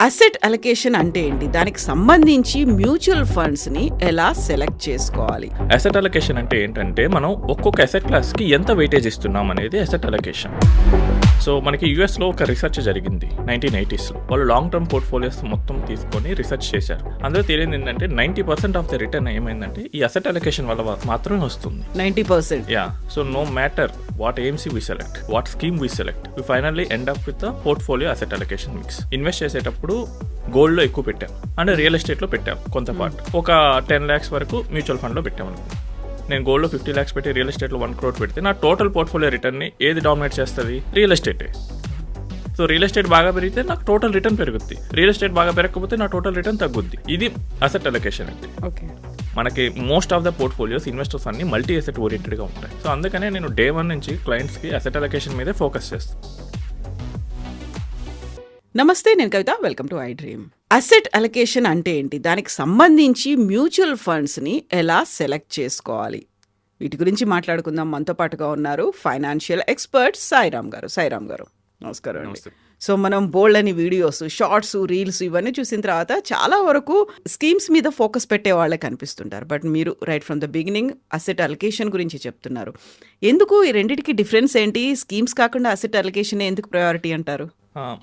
Asset allocation అంటే ఏంటి? దానికి సంబంధించి మ్యూచువల్ ఫండ్స్ని ఎలా సెలెక్ట్ చేసుకోవాలి? అసెట్ అలొకేషన్ అంటే ఏంటంటే మనం ఒక్కొక్క అసెట్ క్లాస్కి ఎంత వెయిటేజ్ ఇస్తున్నాం అనేది అసెట్ అలొకేషన్. సో మనకి యూఎస్లో ఒక రీసెర్చ్ జరిగింది నైన్టీన్ ఎయిటీస్లో. వాళ్ళు లాంగ్ టర్మ్ పోర్ట్ఫోలియోస్ మొత్తం తీసుకొని రీసెర్చ్ చేశారు. అందులో తెలియదు ఏంటంటే ninety percent of the return ఏమైందంటే ఈ అసెట్ అలొకేషన్ వల్ల మాత్రమే వస్తుంది. Ninety percent. Yeah so no matter what aims we select what scheme we select we finally end up with portfolio asset allocation mix invest చేసేటప్పుడు గోల్డ్లో ఎక్కువ పెట్టాం. And real ఎస్టేట్లో పెట్టాం కొంత పార్ట్ ఒక టెన్ ల్యాక్స్ వరకు మ్యూచువల్ ఫండ్లో పెట్టాం అనుకో నేను గోల్డ్లో ఫిఫ్టీ ల్యాక్స్ పెట్టి రియల్ ఎస్టేట్లో వన్ క్రోడ్ పెడితే నా టోటల్ పోర్ట్ఫోలియో రిటర్న్ని ఏది డామినేట్ చేస్తుంది? రియల్ ఎస్టేటే సో రియల్ ఎస్టేట్ బాగా పెరిగితే నాకు టోటల్ రిటర్న్ పెరుగుద్ది. రియల్ ఎస్టేట్ బాగా పెరగకపోతే నా టోటల్ రిటర్న్ తగ్గుద్ది. ఇది అసెట్ అలొకేషన్ అంటే ఓకే మనకి most of the portfolios investors అన్ని మల్టీ అసెట్ ఓరియంటెడ్గా ఉంటాయి. సో అందుకనే నేను డే వన్ నుంచి క్లయింట్స్కి అసెట్ అలొకేషన్ మీదే ఫోకస్ చేస్తాను నమస్తే నేను Kavitha. Welcome to I dream asset allocation అంటే ఏంటి? దానికి సంబంధించి మ్యూచువల్ ఫండ్స్ని ఎలా సెలెక్ట్ చేసుకోవాలి? వీటి గురించి మాట్లాడుకుందాం. మనతో పాటుగా ఉన్నారు ఫైనాన్షియల్ ఎక్స్పర్ట్ సాయిరామ్ గారు. సాయిరామ్ గారు నమస్కారం అండి. సో మనం బోల్డ్ అని వీడియోస్ షార్ట్స్ రీల్స్ ఇవన్నీ చూసిన తర్వాత చాలా వరకు స్కీమ్స్ మీద ఫోకస్ పెట్టే వాళ్ళే కనిపిస్తుంటారు. బట్ మీరు right from the beginning asset allocation గురించి చెప్తున్నారు. ఎందుకు ఈ రెండింటికి డిఫరెన్స్ ఏంటి? స్కీమ్స్ కాకుండా అసెట్ అలొకేషన్ ఎందుకు ప్రయారిటీ అంటారు?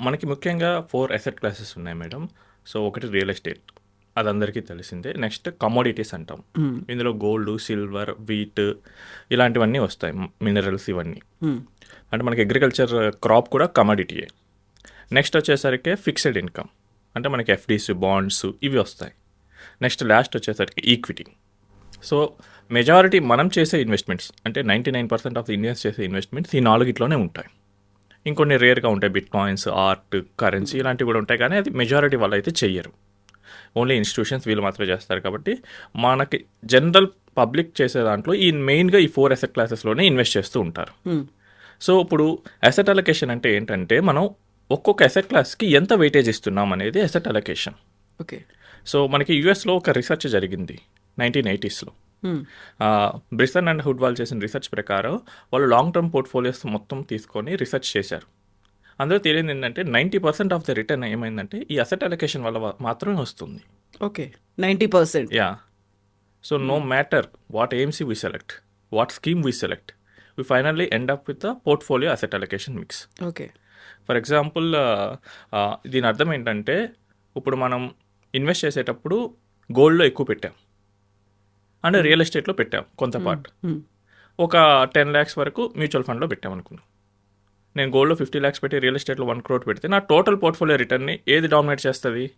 మనకి ముఖ్యంగా ఫోర్ అసెట్ క్లాసెస్ ఉన్నాయి మేడం. సో ఒకటి రియల్ ఎస్టేట్. అది అందరికీ తెలిసిందే. నెక్స్ట్ కమోడిటీస్ అంటాం. ఇందులో గోల్డ్ సిల్వర్ వీట్ ఇలాంటివన్నీ వస్తాయి. మినరల్స్ ఇవన్నీ. అంటే మనకి అగ్రికల్చర్ క్రాప్ కూడా కమోడిటీయే. నెక్స్ట్ వచ్చేసరికి ఫిక్స్డ్ ఇన్కమ్. అంటే మనకి ఎఫ్డీస్ బాండ్స్ ఇవి వస్తాయి. నెక్స్ట్ లాస్ట్ వచ్చేసరికి ఈక్విటీ. సో మెజారిటీ మనం చేసే ఇన్వెస్ట్మెంట్స్ అంటే ninety nine percent of Indians చేసే ఇన్వెస్ట్మెంట్స్ ఈ నాలుగిట్లోనే ఉంటాయి. ఇంకొన్ని రేర్గా ఉంటాయి బిట్ కాయిన్స్ ఆర్ట్ కరెన్సీ ఇలాంటివి కూడా ఉంటాయి. కానీ అది మెజారిటీ వాళ్ళు అయితే చెయ్యరు. ఓన్లీ ఇన్స్టిట్యూషన్స్ వీళ్ళు మాత్రమే చేస్తారు కాబట్టి మనకి జనరల్ పబ్లిక్ చేసే దాంట్లో ఈ మెయిన్గా ఈ ఫోర్ అసెట్ క్లాసెస్లోనే ఇన్వెస్ట్ చేస్తూ ఉంటారు. సో ఇప్పుడు అసెట్ అలొకేషన్ అంటే ఏంటంటే మనం ఒక్కొక్క అసెట్ క్లాస్కి ఎంత వెయిటేజ్ ఇస్తున్నాం అనేది అసెట్ అలొకేషన్. ఓకే. సో మనకి యూఎస్లో ఒక రీసెర్చ్ జరిగింది నైన్టీన్ ఎయిటీస్లో. బ్రిసన్ అండ్ హుడ్ వాళ్ళు చేసిన రీసెర్చ్ ప్రకారం వాళ్ళు లాంగ్ టర్మ్ పోర్ట్ఫోలియోస్ మొత్తం తీసుకొని రీసెర్చ్ చేశారు. అందులో తెలియదు ఏంటంటే ninety percent of the return ఏమైందంటే ఈ అసెట్ అలొకేషన్ వల్ల మాత్రమే వస్తుంది. Okay ninety percent yeah so no matter what aims we select what scheme we select we finally end up with the portfolio asset allocation mix okay for example దీని అర్థం ఏంటంటే ఇప్పుడు మనం ఇన్వెస్ట్ చేసేటప్పుడు గోల్డ్లో ఎక్కువ పెట్టాం. అండ్ రియల్ ఎస్టేట్లో పెట్టాం కొంత పార్ట్. ఒక టెన్ ల్యాక్స్ వరకు మ్యూచువల్ ఫండ్లో పెట్టాం అనుకున్నాం. నేను గోల్డ్లో ఫిఫ్టీ ల్యాక్స్ పెట్టి రియల్ ఎస్టేట్లో వన్ క్రోడ్ పెడితే నా టోటల్ పోర్ట్ఫోలియో రిటర్న్ని ఏది డామినేట్ చేస్తుంది?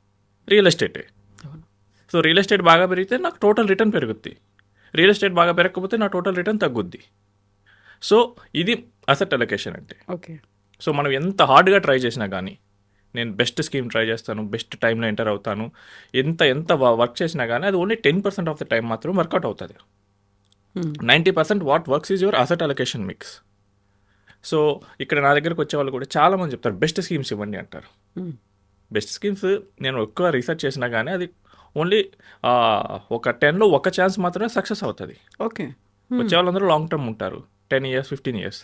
రియల్ ఎస్టేటే. సో రియల్ ఎస్టేట్ బాగా పెరిగితే నాకు టోటల్ రిటర్న్ పెరుగుద్ది. రియల్ ఎస్టేట్ బాగా పెరగకపోతే నా టోటల్ రిటర్న్ తగ్గుద్ది. సో ఇది అసెట్ అలొకేషన్ అంటే. ఓకే. సో మనం ఎంత హార్డ్గా ట్రై చేసినా కానీ నేను బెస్ట్ స్కీమ్ ట్రై చేస్తాను బెస్ట్ టైంలో ఎంటర్ అవుతాను. ఎంత ఎంత వర్క్ చేసినా కానీ అది only ten percent of the time మాత్రం వర్కౌట్ అవుతుంది. Ninety percent what works is your asset allocation mix so ఇక్కడ నా దగ్గరకు వచ్చే వాళ్ళు కూడా చాలామంది చెప్తారు బెస్ట్ స్కీమ్స్ ఇవ్వండి అంటారు. బెస్ట్ స్కీమ్స్ నేను ఎక్కువ రీసెర్చ్ చేసినా కానీ అది ఓన్లీ ఒక టెన్లో ఒక ఛాన్స్ మాత్రమే సక్సెస్ అవుతుంది. ఓకే. వచ్చే వాళ్ళందరూ లాంగ్ టర్మ్ ఉంటారు. టెన్ ఇయర్స్ ఫిఫ్టీన్ ఇయర్స్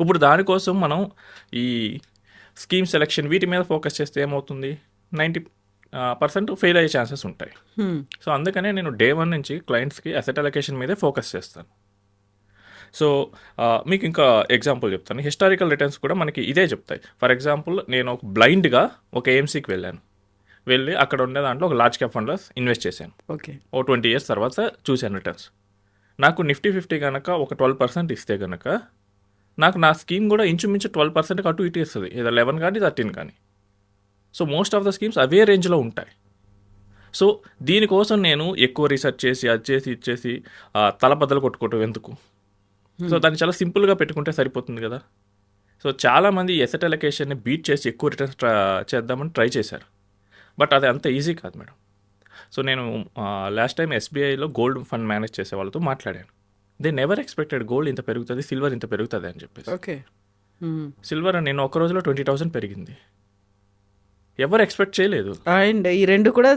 ఇప్పుడు దానికోసం మనం ఈ స్కీమ్ సెలెక్షన్ వీటి మీద ఫోకస్ చేస్తే ఏమవుతుంది? నైంటీ పర్సెంట్ ఫెయిల్ అయ్యే ఛాన్సెస్ ఉంటాయి. సో అందుకనే నేను డే వన్ నుంచి క్లయింట్స్కి అసెట్ అలొకేషన్ మీదే ఫోకస్ చేస్తాను. సో మీకు ఇంకా ఎగ్జాంపుల్ చెప్తాను. హిస్టారికల్ రిటర్న్స్ కూడా మనకి ఇదే చెప్తాయి. ఫర్ ఎగ్జాంపుల్ నేను ఒక బ్లైండ్గా ఒక ఏఎంసీకి వెళ్ళాను. వెళ్ళి అక్కడ ఉండే దాంట్లో ఒక లార్జ్ క్యాప్ ఫండ్లో ఇన్వెస్ట్ చేశాను. ఓకే. ఓ ట్వంటీ ఇయర్స్ తర్వాత చూశాను రిటర్న్స్. నాకు నిఫ్టీ ఫిఫ్టీ కనుక ఒక ట్వెల్వ్ పర్సెంట్ ఇస్తే కనుక నాకు నా స్కీమ్ కూడా ఇంచుమించు ట్వెల్వ్ పర్సెంట్ అటు ఇటు ఇస్తుంది ఏదో లెవెన్ కానీ థర్టీన్ కానీ. So most of the schemes అవే రేంజ్లో ఉంటాయి. సో దీనికోసం నేను ఎక్కువ రీసెర్చ్ చేసి అది చేసి ఇచ్చేసి తల బద్దలు కొట్టుకోవటం ఎందుకు? సో దాన్ని చాలా సింపుల్గా పెట్టుకుంటే సరిపోతుంది కదా. సో చాలామంది ఎసెట్ అలొకేషన్ని బీట్ చేసి ఎక్కువ రిటర్న్స్ చేద్దామని ట్రై చేశారు. బట్ అది అంత ఈజీ కాదు మేడం. సో నేను లాస్ట్ టైం ఎస్బీఐలో గోల్డ్ ఫండ్ మేనేజ్ చేసే వాళ్ళతో మాట్లాడాను. దే నెవర్ ఎక్స్పెక్టెడ్ గోల్డ్ ఇంత పెరుగుతుంది సిల్వర్ ఇంత పెరుగుతుంది అని చెప్పేసి. ఓకే సిల్వర్ నేను ఒక రోజులో ట్వంటీ థౌసండ్ పెరిగింది. ఎవరు ఎక్స్పెక్ట్ చేయలేదు. అండ్ ఈ రెండు కూడా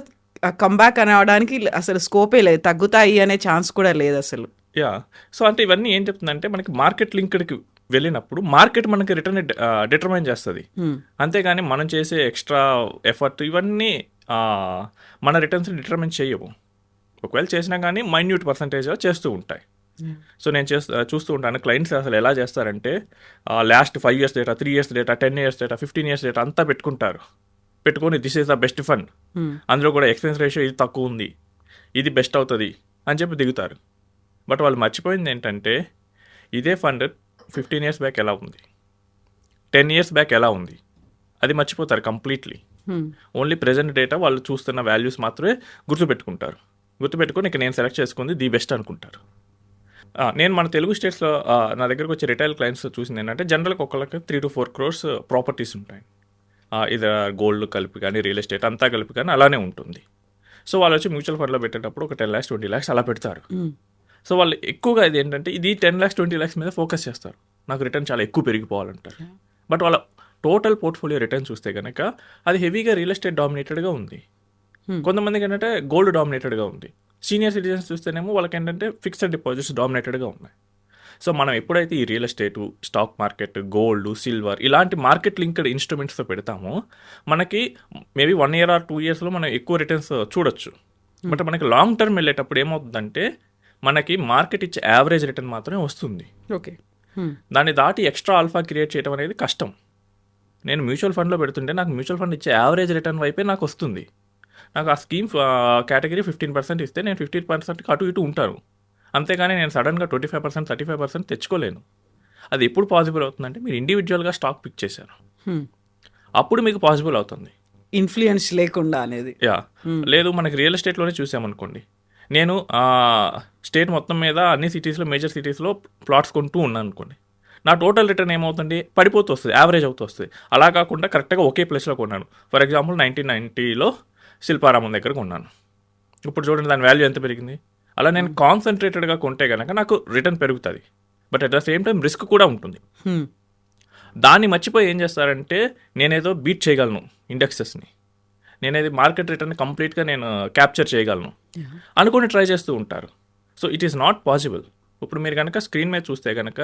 కంబ్యాక్ అని అవడానికి అసలు స్కోపే లేదు. తగ్గుతాయి అనే ఛాన్స్ కూడా లేదు అసలు. యా సో అంటే ఇవన్నీ ఏం చెప్తుందంటే మనకి మార్కెట్ లింక్డ్కి వెళ్ళినప్పుడు మార్కెట్ మనకి రిటర్న్ డిటర్మైన్ చేస్తుంది. అంతేగాని మనం చేసే ఎక్స్ట్రా ఎఫర్ట్ ఇవన్నీ మన రిటర్న్స్ని డిటర్మైన్ చేయవు. ఒకవేళ చేసినా కానీ మైన్యూట్ పర్సంటేజ్ చేస్తూ ఉంటాయి. సో నేను చేస్తా చూస్తూ ఉంటాను. క్లయింట్స్ అసలు ఎలా చేస్తారంటే last five years data three years data ten years data fifteen years data అంతా పెట్టుకుంటారు. పెట్టుకొని this is the best fund. అందులో కూడా ఎక్స్పెన్స్ రేషియో ఇది తక్కువ ఉంది. ఇది బెస్ట్ అవుతుంది అని చెప్పి దిగుతారు. బట్ వాళ్ళు మర్చిపోయింది ఏంటంటే ఇదే ఫండ్ ఫిఫ్టీన్ ఇయర్స్ బ్యాక్ ఎలా ఉంది? టెన్ ఇయర్స్ బ్యాక్ ఎలా ఉంది? అది మర్చిపోతారు కంప్లీట్లీ. ఓన్లీ ప్రెజెంట్ డేటా వాళ్ళు చూస్తున్న వాల్యూస్ మాత్రమే గుర్తుపెట్టుకుంటారు. గుర్తుపెట్టుకొని ఇక నేను సెలెక్ట్ చేసుకుంది ది బెస్ట్ అనుకుంటారు. నేను మన తెలుగు స్టేట్స్లో నా దగ్గరకు వచ్చే రిటైల్ క్లయింట్స్ చూసింది ఏంటంటే జనరల్గా ఒక్కొక్కరికి three to four crores properties ఉంటాయి. ఇది గోల్డ్ కలిపి కానీ రియల్ ఎస్టేట్ అంతా కలిపి కానీ అలానే ఉంటుంది. సో వాళ్ళు వచ్చి మ్యూచువల్ ఫండ్లో పెట్టేటప్పుడు ఒక టెన్ ల్యాక్స్ ట్వంటీ ల్యాక్స్ అలా పెడతారు. సో వాళ్ళు ఎక్కువగా ఇది ఏంటంటే ఇది టెన్ ల్యాక్స్ ట్వంటీ ల్యాక్స్ మీద ఫోకస్ చేస్తారు. నాకు రిటర్న్ చాలా ఎక్కువ పెరిగిపోవాలంటారు. బట్ వాళ్ళ టోటల్ పోర్ట్ఫోలియో రిటర్న్ చూస్తే కనుక అది హెవీగా రియల్ ఎస్టేట్ డామినేటెడ్గా ఉంది. కొంతమందికి ఏంటంటే గోల్డ్ డామినేటెడ్గా ఉంది. సీనియర్ సిటిజన్స్ చూస్తేనేమో వాళ్ళకి ఏంటంటే ఫిక్స్డ్ డిపాజిట్స్ డామినేటెడ్గా ఉన్నాయి. సో మనం ఎప్పుడైతే ఈ real estate stock market gold silver ఇలాంటి మార్కెట్ లింక్డ్ ఇన్స్ట్రుమెంట్స్తో పెడతామో మనకి maybe one year or two ఇయర్స్లో మనం ఎక్కువ రిటర్న్స్ చూడొచ్చు. బట్ మనకి లాంగ్ టర్మ్ వెళ్ళేటప్పుడు ఏమవుతుందంటే మనకి మార్కెట్ ఇచ్చే యావరేజ్ రిటర్న్ మాత్రమే వస్తుంది. ఓకే హ్మ్. దాన్ని దాటి ఎక్స్ట్రా ఆల్ఫా క్రియేట్ చేయడం అనేది కష్టం. నేను మ్యూచువల్ ఫండ్లో పెడుతుంటే నాకు మ్యూచువల్ ఫండ్ ఇచ్చే యావరేజ్ రిటర్న్ వైపే నాకు వస్తుంది. నాకు ఆ స్కీమ్ కేటగిరీ ఫిఫ్టీన్ పర్సెంట్ ఇస్తే నేను ఫిఫ్టీన్ పర్సెంట్కి అటు ఇటు ఉంటాను. అంతేగాని నేను సడన్గా twenty five percent thirty five percent తెచ్చుకోలేను. అది ఎప్పుడు పాసిబుల్ అవుతుందంటే మీరు ఇండివిజువల్గా స్టాక్ పిక్ చేశారు. అప్పుడు మీకు పాసిబుల్ అవుతుంది. ఇన్ఫ్లుయెన్స్ లేకుండా అనేది. యా. లేదు మనకి రియల్ ఎస్టేట్లోనే చూసామనుకోండి. నేను స్టేట్ మొత్తం మీద అన్ని సిటీస్లో మేజర్ సిటీస్లో ప్లాట్స్ కొంటూ ఉన్నాను అనుకోండి నా టోటల్ రిటర్న్ ఏమవుతుంది? పడిపోతూ వస్తుంది యావరేజ్ అవుతూ వస్తుంది. అలా కాకుండా కరెక్ట్గా ఒకే ప్లేస్లో కొన్నాను. ఫర్ ఎగ్జాంపుల్ నైన్టీన్ నైంటీలో శిల్పారామం దగ్గర కొన్నాను. ఇప్పుడు చూడండి దాని వాల్యూ ఎంత పెరిగింది? అలా నేను కాన్సన్ట్రేటెడ్గా కొంటే కనుక నాకు రిటర్న్ పెరుగుతుంది. But at the same time risk కూడా ఉంటుంది. హ్మ్. దాన్ని మర్చిపోయి ఏం చేస్తారంటే నేనేదో బీట్ చేయగలను ఇండెక్సెస్ని నేనేది మార్కెట్ రిటర్న్ కంప్లీట్గా నేను క్యాప్చర్ చేయగలను. అనుకుని ట్రై చేస్తూ ఉంటారు. So it is not possible ఇప్పుడు మీరు కనుక స్క్రీన్ మీద చూస్తే కనుక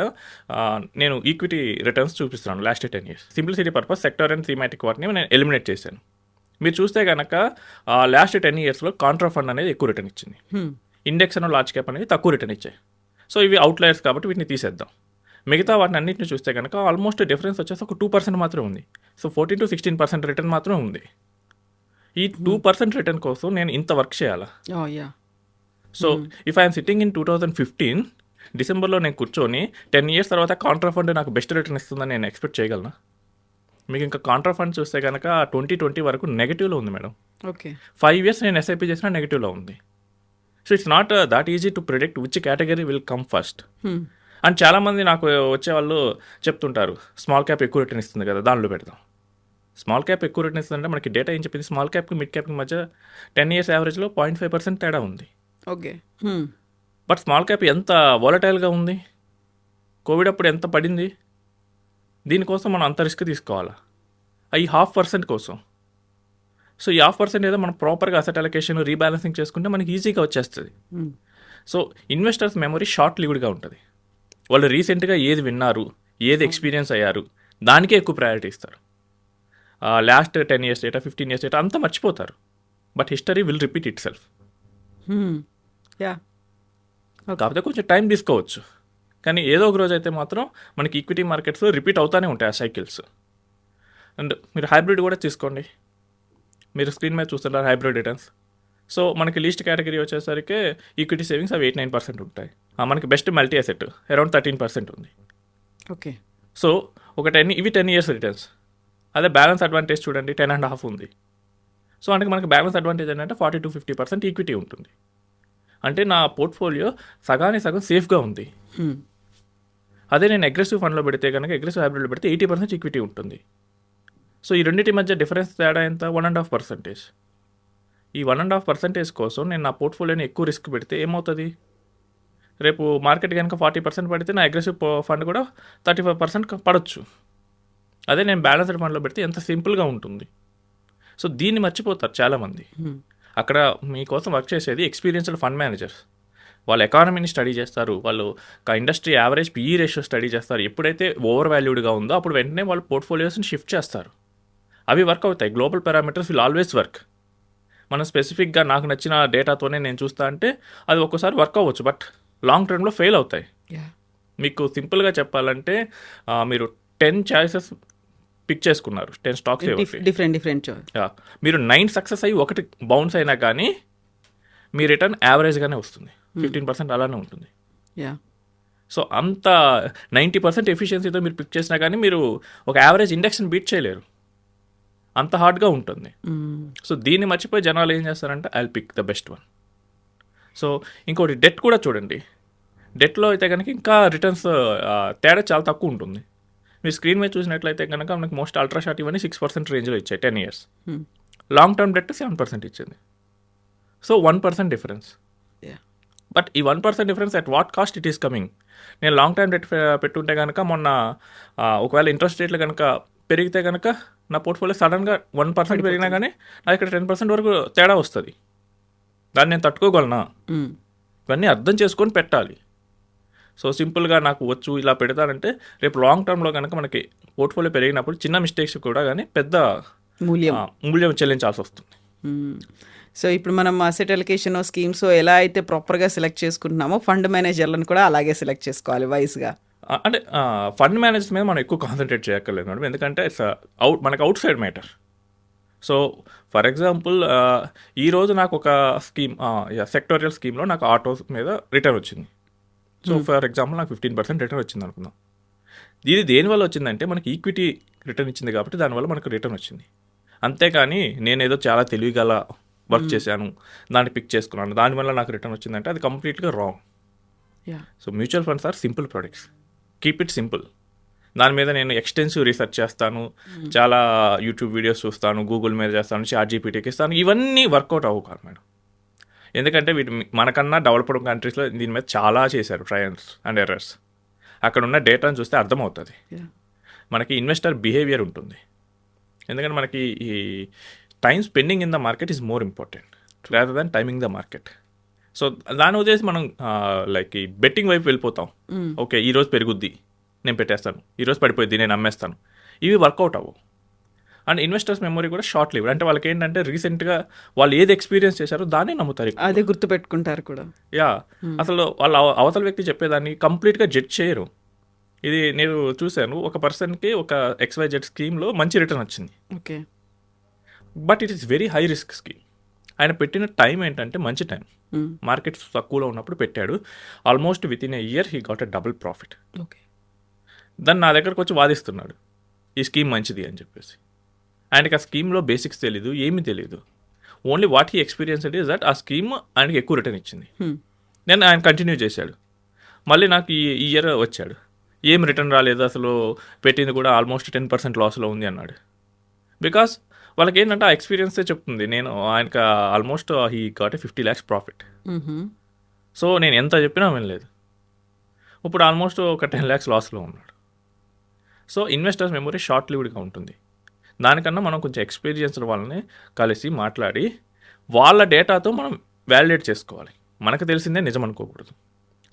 ఆ, నేను ఈక్విటీ రిటర్న్స్ చూపిస్తున్నాను last ten years simplicity purpose sector and thematic వాటిని నేను ఎలిమినేట్ చేశాను. మీరు చూస్తే కనుక లాస్ట్ టెన్ ఇయర్స్లో కాంట్రా ఫండ్ అనేది ఎక్కువ రిటర్న్ ఇచ్చింది. ఇండెక్స్ అండ్ లార్జ్ క్యాప్ అనేది తక్కువ రిటర్న్ ఇచ్చాయి. సో ఇవి అవుట్లయర్స్ కాబట్టి వీటిని తీసేద్దాం. మిగతా వాటిని అన్నింటిని చూస్తే కనుక ఆల్మోస్ట్ డిఫరెన్స్ వచ్చేసి ఒక టూ పర్సెంట్ మాత్రమే ఉంది. So fourteen to sixteen percent return మాత్రమే ఉంది. ఈ టూ పర్సెంట్ రిటర్న్ కోసం నేను ఇంత వర్క్ చేయాలా? So if I'm sitting in two thousand fifteen డిసెంబర్లో నేను కూర్చొని టెన్ ఇయర్స్ తర్వాత కాంట్రా ఫండ్ నాకు బెస్ట్ రిటర్న్ ఇస్తుందని నేను ఎక్స్పెక్ట్ చేయగలనా? మీకు ఇంకా కాంట్రా ఫండ్ చూస్తే కనుక ట్వంటీ ట్వంటీ వరకు నెగిటివ్లో ఉంది మేడం. ఓకే. ఫైవ్ ఇయర్స్ నేను ఎస్ఐపి చేసినా నెగిటివ్లో ఉంది. So it's not that easy to predict which category will come first. And చాలామంది నాకు వచ్చే వాళ్ళు చెప్తుంటారు స్మాల్ క్యాప్ ఎక్కువ రిటర్న్ ఇస్తుంది కదా దానిలో పెడదాం. స్మాల్ క్యాప్ ఎక్కువ రిటర్న్ ఇస్తుందంటే మనకి డేటా ఏం చెప్పింది? స్మాల్ క్యాప్కి మిడ్ క్యాప్కి మధ్య టెన్ ఇయర్స్ యావరేజ్లో పాయింట్ ఫైవ్ పర్సెంట్ తేడా ఉంది. ఓకే. బట్ స్మాల్ క్యాప్ ఎంత వాలటైల్గా ఉంది? కోవిడ్ అప్పుడు ఎంత పడింది? దీనికోసం మనం అంత రిస్క్ తీసుకోవాలా? ఈ హాఫ్ పర్సెంట్ కోసం. సో ఈ హాఫ్ పర్సెంట్ ఏదో మనం ప్రాపర్గా అసెట్ అలొకేషన్ రీబ్యాలెన్సింగ్ చేసుకుంటే మనకి ఈజీగా వచ్చేస్తుంది. సో ఇన్వెస్టర్స్ మెమరీ షార్ట్ లివ్డ్గా ఉంటుంది. వాళ్ళు రీసెంట్గా ఏది విన్నారు ఏది ఎక్స్పీరియన్స్ అయ్యారు దానికే ఎక్కువ ప్రయారిటీ ఇస్తారు. Last ten years data fifteen years data అంతా మర్చిపోతారు. But history will repeat itself కాకపోతే కొంచెం టైం తీసుకోవచ్చు. కానీ ఏదో ఒక రోజు అయితే మాత్రం మనకి ఈక్విటీ మార్కెట్స్లో రిపీట్ అవుతానే ఉంటాయి ఆ సైకిల్స్ అండ్ మీరు హైబ్రిడ్ కూడా తీసుకోండి. మీరు స్క్రీన్ మీద చూస్తున్నారు హైబ్రిడ్ రిటర్న్స్ సో మనకి లీస్ట్ కేటగిరీ వచ్చేసరికి ఈక్విటీ సేవింగ్స్ అవి ఎయిట్ నైన్ పర్సెంట్ ఉంటాయి. ఆ, మనకి best multi asset around thirteen percent ఉంది. ఓకే సో ఒక టెన్ ఇవి టెన్ ఇయర్స్ రిటర్న్స్ అదే బ్యాలెన్స్ అడ్వాంటేజ్ చూడండి టెన్ అండ్ హాఫ్ ఉంది. సో అంటే మనకి బ్యాలెన్స్ అడ్వాంటేజ్ ఏంటంటే forty to fifty percent equity ఉంటుంది. అంటే నా పోర్ట్ఫోలియో సగానికి సగం సేఫ్గా ఉంది. హ్మ్. అదే నేను అగ్రెసివ్ ఫండ్లో పెడితే కనుక అగ్రెసివ్ హైబ్రిడ్లో పెడితే ఎయిటీ పర్సెంట్ ఈక్విటీ ఉంటుంది. సో ఈ రెండింటి మధ్య డిఫరెన్స్ తేడా ఎంత? వన్ అండ్ హాఫ్ పర్సెంటేజ్ ఈ వన్ అండ్ హాఫ్ పర్సెంటేజ్ కోసం నేను నా పోర్ట్ఫోలియోని ఎక్కువ రిస్క్ పెడితే ఏమవుతుంది? రేపు మార్కెట్ కనుక ఫార్టీ పర్సెంట్ పడితే నా అగ్రెసివ్ ఫండ్ కూడా థర్టీ ఫైవ్ పర్సెంట్ పడవచ్చు అదే నేను బ్యాలెన్స్డ్ ఫండ్లో పెడితే ఎంత సింపుల్గా ఉంటుంది. సో దీన్ని మర్చిపోతారు చాలామంది. హ్మ్. అక్కడ మీకోసం వర్క్ చేసేది ఎక్స్పీరియన్స్డ్ ఫండ్ మేనేజర్స్ వాళ్ళు ఎకానమీని స్టడీ చేస్తారు వాళ్ళు industry average PE ratio study చేస్తారు ఎప్పుడైతే ఓవర్ వాల్యూడ్గా ఉందో అప్పుడు వెంటనే వాళ్ళు పోర్ట్ఫోలియోస్ని షిఫ్ట్ చేస్తారు. అవి వర్క్ అవుతాయి. Global parameters will always work మనం స్పెసిఫిక్గా నాకు నచ్చిన డేటాతోనే నేను చూస్తా అంటే అది ఒక్కోసారి వర్క్ అవ్వచ్చు బట్ లాంగ్ టర్మ్లో ఫెయిల్ అవుతాయి. మీకు సింపుల్గా చెప్పాలంటే మీరు టెన్ చాయిసెస్ పిక్ చేసుకున్నారు టెన్ స్టాక్స్ డిఫరెంట్ డిఫరెంట్ మీరు నైన్ సక్సెస్ అయ్యి ఒకటి బౌన్స్ అయినా కానీ మీ రిటర్న్ యావరేజ్గానే వస్తుంది. ఫిఫ్టీన్ పర్సెంట్ అలానే ఉంటుంది. యా సో అంత నైంటీ పర్సెంట్ ఎఫిషియన్సీతో మీరు పిక్ చేసినా కానీ మీరు ఒక యావరేజ్ ఇండెక్స్ని బీట్ చేయలేరు. అంత హార్డ్గా ఉంటుంది. సో దీన్ని మర్చిపోయి జనాలు ఏం చేస్తారంటే I pick the best one so ఇంకోటి డెట్ కూడా చూడండి. డెట్లో అయితే కనుక ఇంకా రిటర్న్స్ తేడా చాలా తక్కువ ఉంటుంది. మీరు స్క్రీన్ మీద చూసినట్లయితే కనుక మనకి మోస్ట్ అల్ట్రా షార్ట్ ఇవన్నీ సిక్స్ పర్సెంట్ రేంజ్లో ఇచ్చాయి ten years long term debt seven percent ఇచ్చింది. So one percent difference but ఈ one percent difference at what cost it is coming. నేను లాంగ్ టైం డెట్ పెట్టుంటే కనుక మొన్న ఒకవేళ ఇంట్రెస్ట్ రేట్లు కనుక పెరిగితే కనుక నా పోర్ట్ఫోలియో సడన్గా వన్ పర్సెంట్ పెరిగినా కానీ నాకు ఇక్కడ టెన్ పర్సెంట్ వరకు తేడా వస్తుంది. దాన్ని నేను తట్టుకోగలనా? ఇవన్నీ అర్థం చేసుకొని పెట్టాలి. సో సింపుల్గా నాకు వచ్చు ఇలా పెడతానంటే రేపు లాంగ్ టర్మ్లో కనుక మనకి పోర్ట్ఫోలియో పెరిగినప్పుడు చిన్న మిస్టేక్స్ కూడా కానీ పెద్ద మూల్యం. మూల్యం చెల్లించాల్సి వస్తుంది. సో ఇప్పుడు మనం అసెట్ అలికేషన్ స్కీమ్స్ ఎలా అయితే ప్రాపర్గా సెలెక్ట్ చేసుకుంటున్నామో ఫండ్ మేనేజర్లను కూడా అలాగే సెలెక్ట్ చేసుకోవాలి వైస్గా అంటే ఫండ్ మేనేజర్స్ మీద మనం ఎక్కువ కాన్సన్ట్రేట్ చేయక్కర్లేదు మేడం. ఎందుకంటే ఇట్స్ అవుట్ మనకు outside matter so for example ఈరోజు నాకు ఒక స్కీమ్ సెక్టోరియల్ స్కీమ్లో నాకు ఆటోస్ మీద రిటర్న్ వచ్చింది. సో ఫర్ ఎగ్జాంపుల్ నాకు ఫిఫ్టీన్ పర్సెంట్ రిటర్న్ వచ్చింది అనుకుందాం. ఇది దేనివల్ల వచ్చిందంటే మనకి ఈక్విటీ రిటర్న్ ఇచ్చింది కాబట్టి దానివల్ల మనకు రిటర్న్ వచ్చింది. అంతేకాని నేనేదో చాలా తెలివిగల వర్క్ చేశాను దాన్ని పిక్ చేసుకున్నాను. దానివల్ల నాకు రిటర్న్ వచ్చిందంటే అది కంప్లీట్గా wrong so mutual funds are simple products. Keep it simple దాని మీద నేను ఎక్స్టెన్సివ్ రీసెర్చ్ చేస్తాను. చాలా యూట్యూబ్ వీడియోస్ చూస్తాను గూగుల్ మీద చేస్తాను చాట్ జీపీటీకి ఇస్తాను. ఇవన్నీ వర్కౌట్ అవ్వు కాదు మేడం. ఎందుకంటే వీటి మనకన్నా డెవలప్డ్ కంట్రీస్లో దీని మీద చాలా చేశారు ట్రయల్స్ అండ్ ఎర్రర్స్. అక్కడ ఉన్న డేటాను చూస్తే అర్థమవుతుంది. మనకి ఇన్వెస్టర్ బిహేవియర్ ఉంటుంది. ఎందుకంటే మనకి ఈ time spending in the market is more important rather than timing the market so దాని ఉద్దేశం మనం లైక్ ఈ బెట్టింగ్ వైపు వెళ్ళిపోతాం. ఓకే ఈ రోజు పెరుగుద్ది నేను పెట్టేస్తాను. ఈ రోజు పడిపోద్ది నేను అమ్మేస్తాను. ఇవి వర్కౌట్ అవ్వవు. అండ్ ఇన్వెస్టర్స్ మెమరీ కూడా షార్ట్ లివ్ అంటే వాళ్ళకి ఏంటంటే రీసెంట్గా వాళ్ళు ఏది ఎక్స్పీరియన్స్ చేశారో దాన్ని నమ్ముతారు. అదే గుర్తుపెట్టుకుంటారు కూడా. యా అసలు వాళ్ళ అవ- అవతల వ్యక్తి చెప్పేదాన్ని కంప్లీట్గా జడ్జ్ చేయరు. ఇది నేను చూశాను ఒక పర్సన్కి ఒక ఎక్స్వైజెడ్ స్కీమ్లో మంచి రిటర్న్ వచ్చింది. Okay but it is very high risk scheme. ఆయన పెట్టిన టైం ఏంటంటే మంచి టైం. మార్కెట్ తక్కువలో ఉన్నప్పుడు పెట్టాడు. Almost within a year he got a double profit. Okay. దాన్ని నా దగ్గరకు వచ్చి వాదిస్తున్నాడు. ఈ స్కీమ్ మంచిది అని చెప్పేసి. ఆయనకి ఆ స్కీమ్లో బేసిక్స్ తెలీదు ఏమీ తెలియదు only what he experience is that ఆ స్కీమ్ ఆయనకి ఎక్కువ రిటర్న్ ఇచ్చింది. నేను ఆయన కంటిన్యూ చేశాడు. మళ్ళీ నాకు ఈ ఇయర్ వచ్చాడు. ఏం రిటర్న్ రాలేదు అసలు పెట్టింది కూడా ఆల్మోస్ట్ టెన్ పర్సెంట్ లాస్లో ఉంది అన్నాడు. బికాస్ వాళ్ళకి ఏంటంటే ఆ ఎక్స్పీరియన్సే చెప్తుంది. నేను ఆయనకు almost he got a fifty lakhs profit so నేను ఎంత చెప్పినా వినలేదు. ఇప్పుడు ఆల్మోస్ట్ ఒక టెన్ ల్యాక్స్ లాస్లో ఉన్నాడు. సో ఇన్వెస్టర్స్ మెమొరీ షార్ట్ లివ్డ్గా ఉంటుంది. దానికన్నా మనం కొంచెం ఎక్స్పీరియన్స్ వాళ్ళని కలిసి మాట్లాడి వాళ్ళ డేటాతో మనం వ్యాలిడేట్ చేసుకోవాలి. మనకు తెలిసిందే నిజం అనుకోకూడదు.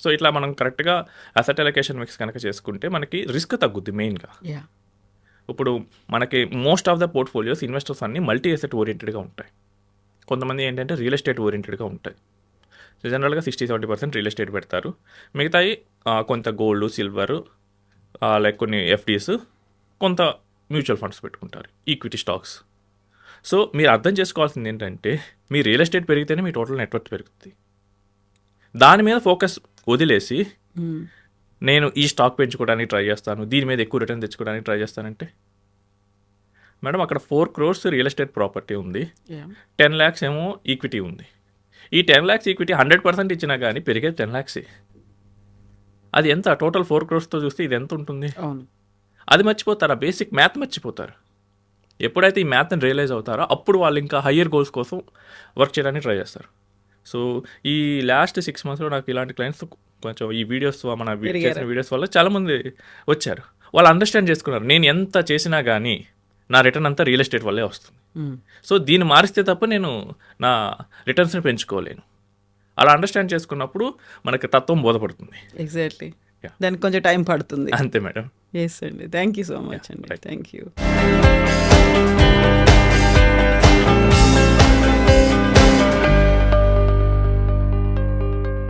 సో ఇట్లా మనం కరెక్ట్గా అసెట్ అలొకేషన్ మిక్స్ కనుక చేసుకుంటే మనకి రిస్క్ తగ్గుద్ది మెయిన్గా ఇప్పుడు మనకి most of the portfolios investors అన్ని మల్టీ ఎసెట్ ఓరియంటెడ్గా ఉంటాయి. కొంతమంది ఏంటంటే రియల్ ఎస్టేట్ ఓరియంటెడ్గా ఉంటాయి. సో జనరల్గా sixty seventy percent real estate పెడతారు. మిగతాయి కొంత గోల్డ్ సిల్వర్ లైక్ కొన్ని ఎఫ్డీస్ కొంత మ్యూచువల్ ఫండ్స్ పెట్టుకుంటారు. ఈక్విటీ స్టాక్స్ సో మీరు అర్థం చేసుకోవాల్సింది ఏంటంటే మీ రియల్ ఎస్టేట్ పెరిగితేనే మీ టోటల్ నెట్వర్క్ పెరుగుతుంది దాని మీద ఫోకస్ వదిలేసి hmm. నేను ఈ స్టాక్ పెంచుకోవడానికి ట్రై చేస్తాను. దీని మీద ఎక్కువ రిటర్న్ తెచ్చుకోవడానికి ట్రై చేస్తానంటే? మేడం అక్కడ four crores real estate property ఉంది. టెన్ ల్యాక్స్ ఏమో ఈక్విటీ ఉంది. ఈ ten lakhs equity hundred percent ఇచ్చినా కానీ పెరిగేది టెన్ ల్యాక్సే అది ఎంత? టోటల్ ఫోర్ క్రోర్స్తో చూస్తే ఇది ఎంత ఉంటుంది? అది మర్చిపోతారు? ఆ బేసిక్ మ్యాథ్ మర్చిపోతారు. ఎప్పుడైతే ఈ మ్యాథ్ని రియలైజ్ అవుతారో అప్పుడు వాళ్ళు ఇంకా హయ్యర్ గోల్స్ కోసం వర్క్ చేయడానికి ట్రై చేస్తారు. సో ఈ లాస్ట్ సిక్స్ మంత్స్లో నాకు ఇలాంటి క్లయింట్స్ కొంచెం ఈ వీడియోస్ మన? చేసిన వీడియోస్ వల్ల చాలామంది వచ్చారు. వాళ్ళు అండర్స్టాండ్ చేసుకున్నారు. నేను ఎంత చేసినా కానీ నా రిటర్న్ అంతా రియల్ ఎస్టేట్ వల్లే వస్తుంది. సో దీన్ని మారిస్తే తప్ప నేను నా రిటర్న్స్ని పెంచుకోలేను. అలా అండర్స్టాండ్ చేసుకున్నప్పుడు మనకి తత్వం బోధపడుతుంది. ఎగ్జాక్ట్లీ. దానికి కొంచెం టైం పడుతుంది. అంతే మేడం. ఎస్ అండి. థ్యాంక్ యూ సో మచ్ అండి. Thank you